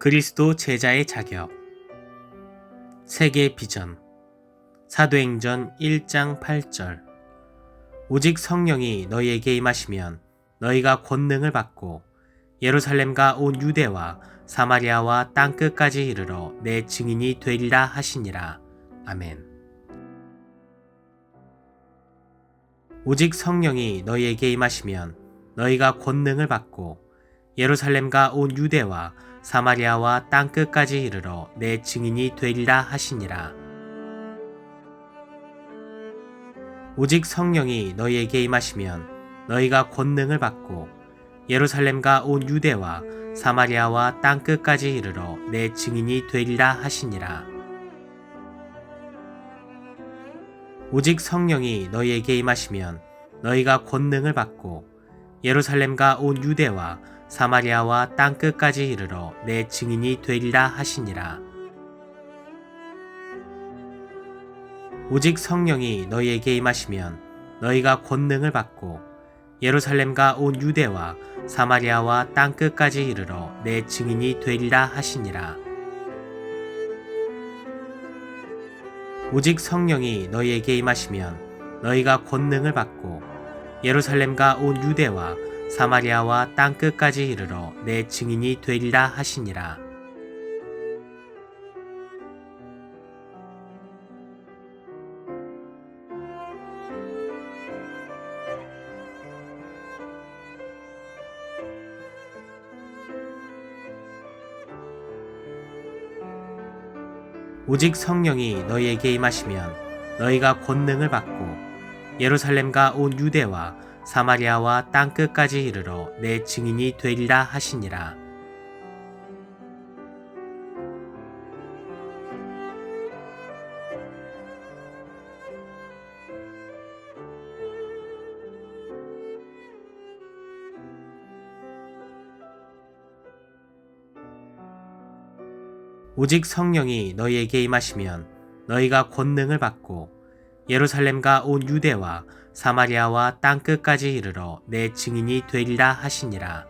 그리스도 제자의 자격 세계 비전 사도행전 1장 8절 오직 성령이 너희에게 임하시면 너희가 권능을 받고 예루살렘과 온 유대와 사마리아와 땅 끝까지 이르러 내 증인이 되리라 하시니라. 아멘. 오직 성령이 너희에게 임하시면 너희가 권능을 받고 예루살렘과 온 유대와 사마리아와 땅 끝까지 이르러 내 증인이 되리라 하시니라. 오직 성령이 너희에게 임하시면 너희가 권능을 받고 예루살렘과 온 유대와 사마리아와 땅 끝까지 이르러 내 증인이 되리라 하시니라. 오직 성령이 너희에게 임하시면 너희가 권능을 받고 예루살렘과 온 유대와 사마리아와 땅 끝까지 이르러 내 증인이 되리라 하시니라. 오직 성령이 너희에게 임하시면 너희가 권능을 받고 예루살렘과 온 유대와 사마리아와 땅 끝까지 이르러 내 증인이 되리라 하시니라. 오직 성령이 너희에게 임하시면 너희가 권능을 받고 예루살렘과 온 유대와 사마리아와 땅 끝까지 이르러 내 증인이 되리라 하시니라. 오직 성령이 너희에게 임하시면 너희가 권능을 받고 예루살렘과 온 유대와 사마리아와 땅 끝까지 이르러 내 증인이 되리라 하시니라. 오직 성령이 너희에게 임하시면 너희가 권능을 받고 예루살렘과 온 유대와 사마리아와 땅 끝까지 이르러 내 증인이 되리라 하시니라.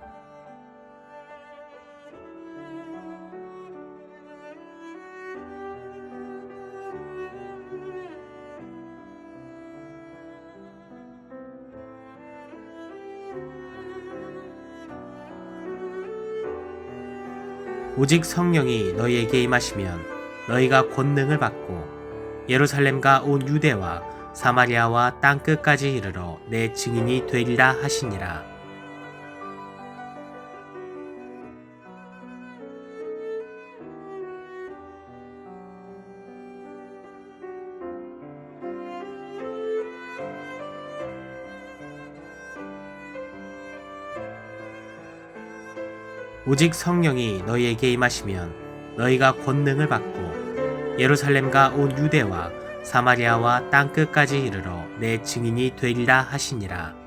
오직 성령이 너희에게 임하시면 너희가 권능을 받고 예루살렘과 온 유대와 사마리아와 땅 끝까지 이르러 내 증인이 되리라 하시니라. 오직 성령이 너희에게 임하시면 너희가 권능을 받고 예루살렘과 온 유대와 사마리아와 땅 끝까지 이르러 내 증인이 되리라 하시니라.